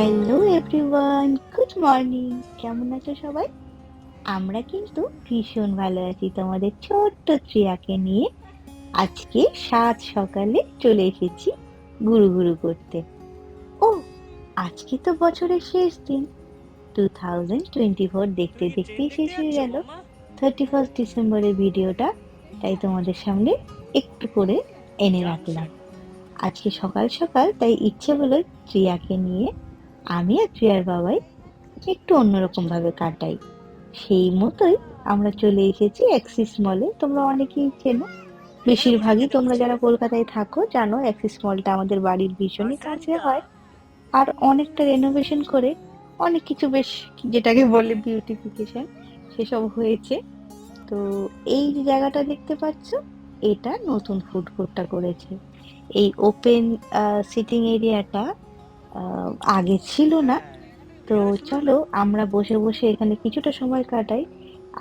Hello everyone good morning কেমন আছো সবাই? আমরা কিন্তু ভীষণ ভালো আছি। তোমাদের ছোট্ট ত্রিয়াকে নিয়ে আজকে সাত সকালে চলে এসেছি গুরু গুরু করতে। ও, আজকে তো বছরের শেষ দিন। টু থাউজেন্ড টোয়েন্টি ফোর দেখতে দেখতেই শেষ হয়ে গেল। থার্টি ফার্স্ট ডিসেম্বরের ভিডিওটা, তাই তোমাদের সামনে একটু করে এনে রাখলাম। আজকে সকাল সকাল, তাই ইচ্ছে হলো প্রিয়াকে নিয়ে আমি আর প্রিয়ার বাবাই একটু অন্যরকম ভাবে কাটাই। সেই মতোই আমরা চলে এসেছি অ্যাক্সিস মলে তোমরা অনেকেই চেনো। বেশিরভাগই তোমরা যারা কলকাতায় থাকো জানো অ্যাক্সিস মলটা আমাদের বাড়ির ভীষণই কাছে হয়। আর অনেকটা রেনোভেশন করে অনেক কিছু বেশ যেটাকে বলে বিউটিফিকেশন সেসব হয়েছে। তো এই যে জায়গাটা দেখতে পাচ্ছ, এটা নতুন ফুড কোর্টটা করেছে। এই ওপেন সিটিং এরিয়াটা আগে ছিল না। তো চলো আমরা বসে বসে এখানে কিছুটা সময় কাটাই।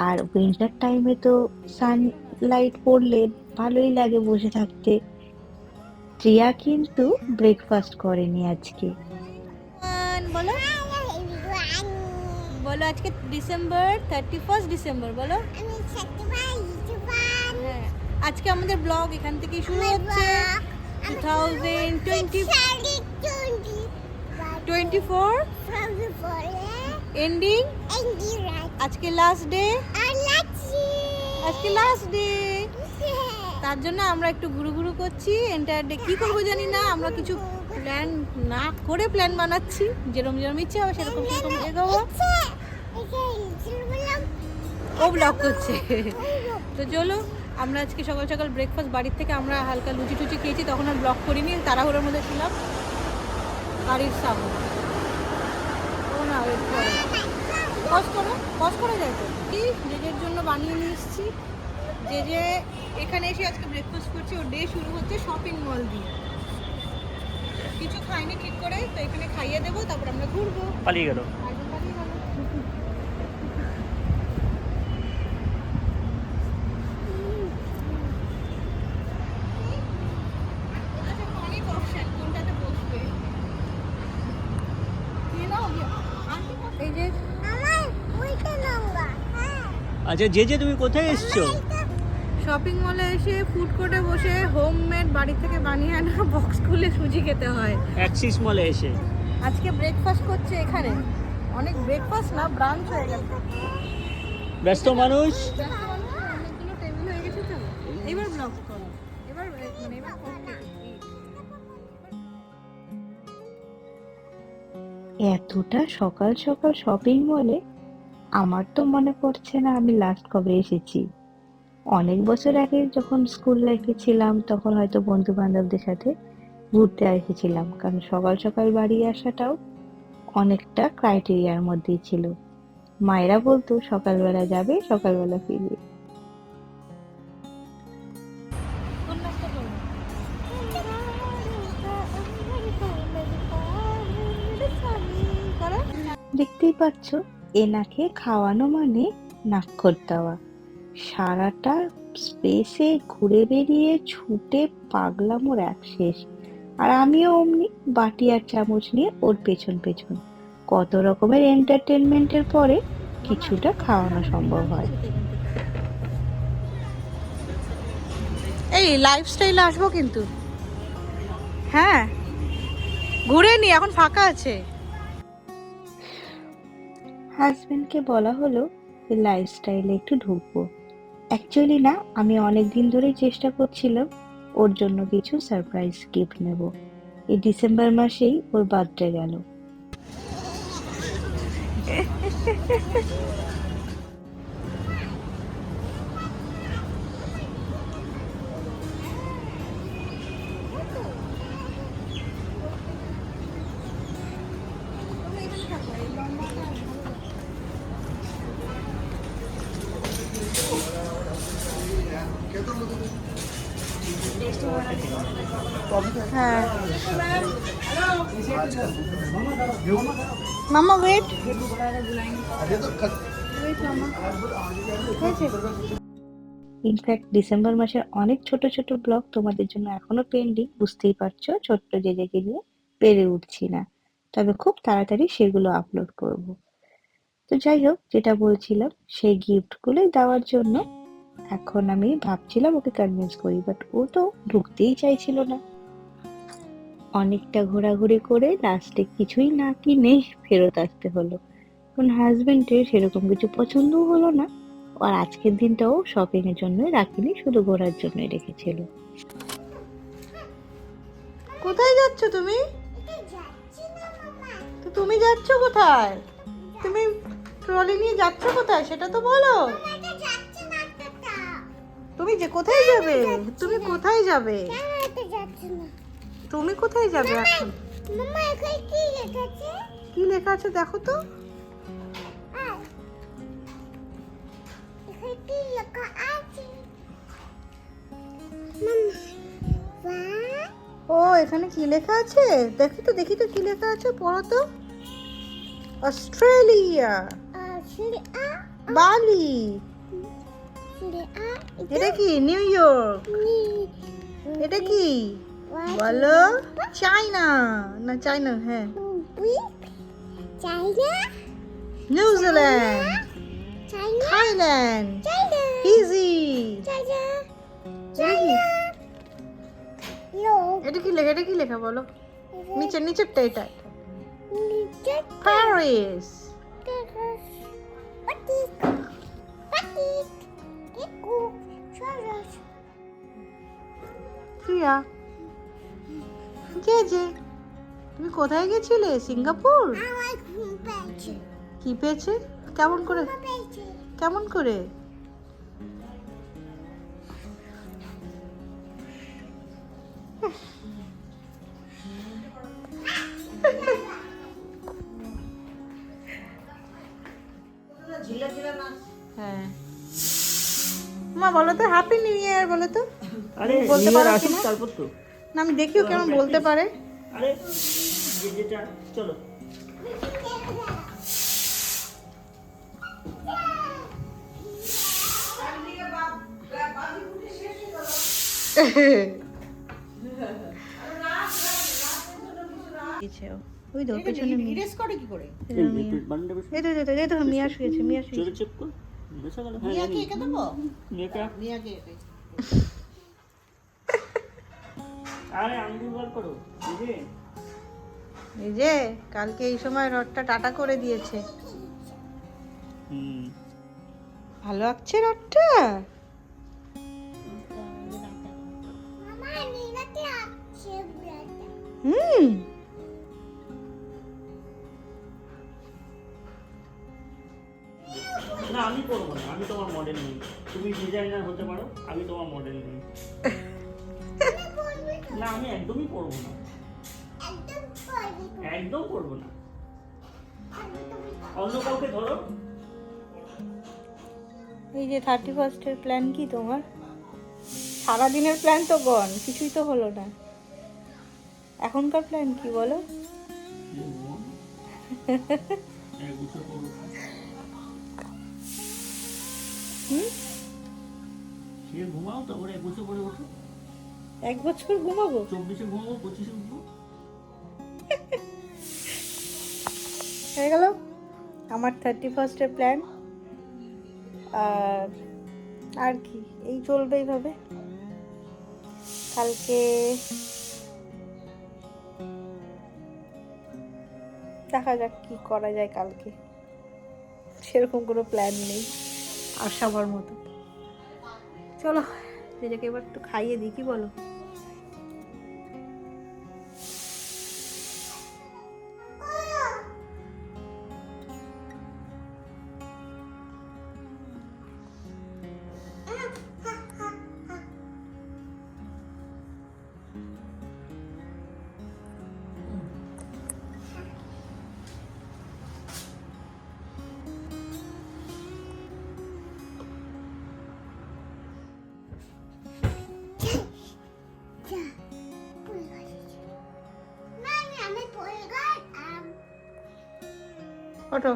আর উইন্টার টাইমে তো সানলাইট পড়লে ভালোই লাগে বসে থাকতে। প্রিয়া কিন্তু ব্রেকফাস্ট করেনি আজকে। বলো। বলো আজকে ডিসেম্বর থার্টি ফার্স্ট ডিসেম্বর বলো। হ্যাঁ আজকে আমাদের ব্লগ এখান থেকেই শুরু হচ্ছে। Two thousand twenty twenty four ending আজকে লাস্ট ডে আজকে লাস্ট ডে তার জন্য আমরা একটু ঘুরু ঘুরু করছি এন্টায়ার ডে কী করব জানি না আমরা কিছু প্ল্যান না করে প্ল্যান বানাচ্ছি যেরকম যেরকম ইচ্ছে হবে সেরকম সেরকম এগোবো ও ব্লগ করছে। তো চলো আমরা আজকে সকাল সকাল ব্রেকফাস্ট বাড়ির থেকে আমরা হালকা লুচি টুচি খেয়েছি তখন আর ব্লগ করিনি তাড়াহুড়োর মধ্যে ছিলাম। গাড়ির সামনে। ও না ওয়েট করো। পজ করো পজ করে যাই তো কি? জেজের জন্য বানিয়ে নিয়ে এসেছি। যে যে এখানে এসে আজকে ব্রেকফাস্ট করছে। ওর ডে শুরু হচ্ছে শপিং মল দিয়ে। কিছু খাইনি ঠিক করে তো এখানে খাইয়ে দেবো তারপর আমরা ঘুরবো। পালিয়ে গেল একদম পালিয়ে গেলো। আচ্ছা, অনেক option, কোনটাতে বসবে? নিয়ে নাও, গিয়ে। এই যে আচ্ছা যে যে তুমি কোথায় এসছো? শপিং মলে এসে ফুড কোর্টে বসে হোমমেড বাড়ি থেকে বানিয়ে আনা বক্স খুলে সুজি খেতে হয়। অ্যাক্সিস মলে এসে। আজকে ব্রেকফাস্ট করছে এখানে। অনেক ব্রেকফাস্ট না ব্রাঞ্চ হয়ে গেছে। ব্যস্ত মানুষ? অনেকগুলো টেবিল হয়ে গেছে তো। এবার ব্লগ করো। এবার মানে এবার এতটা সকাল সকাল শপিং মলে আমার তো মনে পড়ছে না আমি লাস্ট কবে এসেছি। অনেক বছর আগে যখন স্কুল লাইফে ছিলাম, তখন হয়তো বন্ধু বান্ধবদের সাথে ঘুরতে এসেছিলাম, কারণ সকাল সকাল বাড়ি আসাটাও অনেকটা ক্রাইটেরিয়ার মধ্যেই ছিল। মায়েরা বলতো, সকালবেলা যাবে, সকালবেলা ফিরবে। দেখতেই পাচ্ছ এনাকে খাওয়ানো মানে নাক্ষর দেওয়া। সারাটা স্পেসে ঘুরে বেরিয়ে ছুটে পাগলামোর এক শেষ আর আমিও অমনি বাটি আর চামচ নিয়ে ওর পেছন পেছন। কত রকমের এন্টারটেনমেন্টের পরে কিছুটা খাওয়ানো সম্ভব হয়। এই লাইফস্টাইলে আসব কিন্তু। হ্যাঁ ঘুরে নি, এখন ফাঁকা আছে। হাজবেন্ডকে বলা হলো যে লাইফস্টাইলে একটু ঢুকবো। অ্যাকচুয়ালি না, আমি অনেক দিন ধরেই চেষ্টা করছিলাম ওর জন্য কিছু সারপ্রাইজ গিফট নেব। এই ডিসেম্বর মাসেই ওর বার্থডে গেল। হ্যাঁ। মামা ওয়েট ইনফ্যাক্ট ডিসেম্বর মাসের অনেক ছোট ছোট ব্লগ তোমাদের জন্য এখনও পেন্ডিং বুঝতেই পারছ, ছোট্ট জেজেকে নিয়ে পেরে উঠছি না। তবে খুব তাড়াতাড়ি সেগুলো আপলোড করব। তো যাই হোক, যেটা বলছিলাম, সেই গিফটগুলোই দেওয়ার জন্য এখন আমি ভাবছিলাম ওকে কনভিন্স করি বাট ও তো ঢুকতেই চাইছিল না। অনেকটা ঘোরাঘুরি করে লাস্টে কিছুই না কিনে ফেরত আসতে হলো। কারণ হাজবেন্ডের সেরকম কিছু পছন্দও হলো না। আর আজকের দিনটাও শপিং এর জন্য রাখিনি, শুধু ঘোরার জন্যই রেখেছিল। কোথায় যাচ্ছ তুমি? তো তুমি যাচ্ছ কোথায়? তুমি ট্রলি নিয়ে যাচ্ছ কোথায়? সেটা তো বলো। তুমি যে কোথায় যাবে? তুমি কোথায় যাবে? তুমি কোথায় যাবে এখন? কি লেখা আছে? দেখো তো। ও এখানে কি লেখা আছে? দেখি তো দেখি তো কি লেখা আছে পড়ো তো। অস্ট্রেলিয়া। বালি। এটা কি? নিউ ইয়র্ক এটা কি? বলো। চাইনা না চাইনা হ্যাঁ। নিউজিল্যান্ড থাইল্যান্ড ফিজি এটা কি এটা কি লেখা? এটা কি লেখা? বলো। নিচে নিচেরটা এটা। প্যারিস প্রিয়া কে যে? তুমি কোথায় গেছিলে? সিঙ্গাপুর? কি পেয়েছে? কেমন করে? কেমন করে? হ্যাঁ বলো তো হ্যাপি নিউ ইয়ার বলো তো আরে বলতে পারো আসুক তারপর তো। না আমি দেখিও কেমন বলতে পারে। আরে যেটা চলো। ওই তো পেছনে মিয়া। করে কি করে? এই তো এই তো, এই তো মিয়া শুয়েছে মিয়া শুয়েছে। চলে চেক কর বসে মিয়াকে এঁকে দেবো মেয়েটা মিয়াকে এঁকে আরে আঙ্গুল বার করো এই যে কালকে এই সময় রডটা টাটা করে দিয়েছে। হুম। ভালো লাগছে রডটা হুম। মডেল নই। তুমি ডিজাইনার হতে পারো আমি তোমার মডেল নই। না আমি একদমই করব না। একদম করব না। অন্য কাউকে ধরো। এই যে থার্টি ফার্স্টের প্ল্যান কি তোমার? সারাদিনের প্ল্যান তো গন কিছুই তো হলো না। এখনকার প্ল্যান কি বলো? সে ঘুমাও তারপরে এক বছর পরে ওঠো। এক বছর ঘুমাবো? চব্বিশে ঘুমাবো পঁচিশে উঠবো হয়ে গেল আমার থার্টি ফার্স্টের প্ল্যান আর আর কি? এই চলবে এইভাবে। কালকে দেখা যাক কি করা যায় কালকে। সেরকম কোনো প্ল্যান নেই। আর সবার মতো। চলো নিজেকে এবার একটু খাইয়ে দিই কি বলো? ওঠো।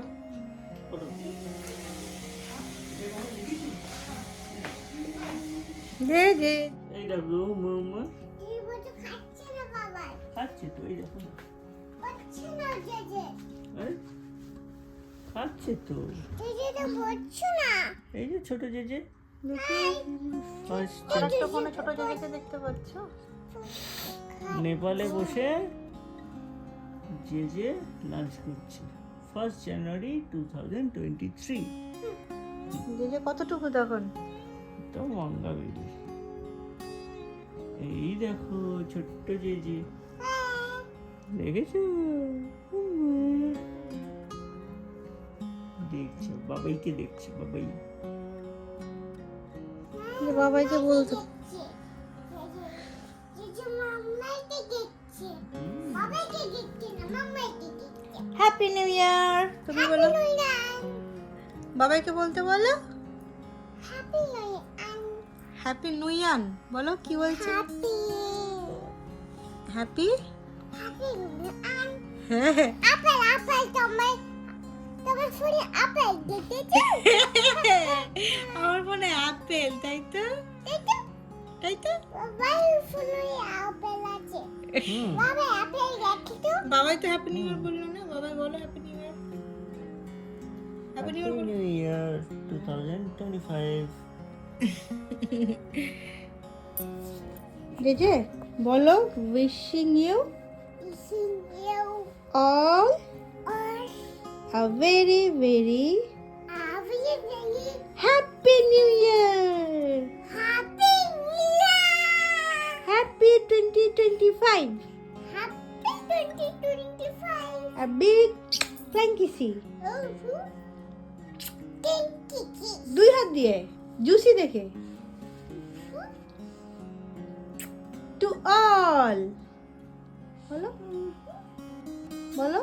যে যে এই দেখো মামা খাচ্ছে তো এই দেখো খাচ্ছে তো। জেজে তো না। এই যে ছোট জেজে ছোট জেজেকে দেখতে পাচ্ছ? নেপালে বসে যে যে লাঞ্চ করছে। First January two thousand twenty three JJ কতটুকু তখন? তো মঙ্গা বেবি এই দেখো ছোট্ট যে যে দেখেছ। দেখছ বাবাইকে দেখছ বাবাই। বাবাইকে বলতো। হ্যাপি নিউ ইয়ার তুমি বলো। বাবাইকে বলতে বলো। হ্যাপি নিউ ইয়ার বলো কি বলছো? হ্যাপি হ্যাঁ। আপেল আপেল তোমার তোমার ফুলে আপেল দেখেছ? আমার মনে আপেল তাই তো? তাই তো? বাবাই তো হ্যাপি নিউ ইয়ার বলল না? বাবাই বলো happy new year happy new happy year new year two thousand twenty five JJ বলো wishing you you all R a very very 2025. Happy 2025. A big thank you. দুই হাত দিয়ে জুসি দেখে। টু অল বলো। বলো।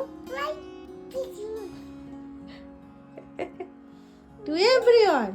To everyone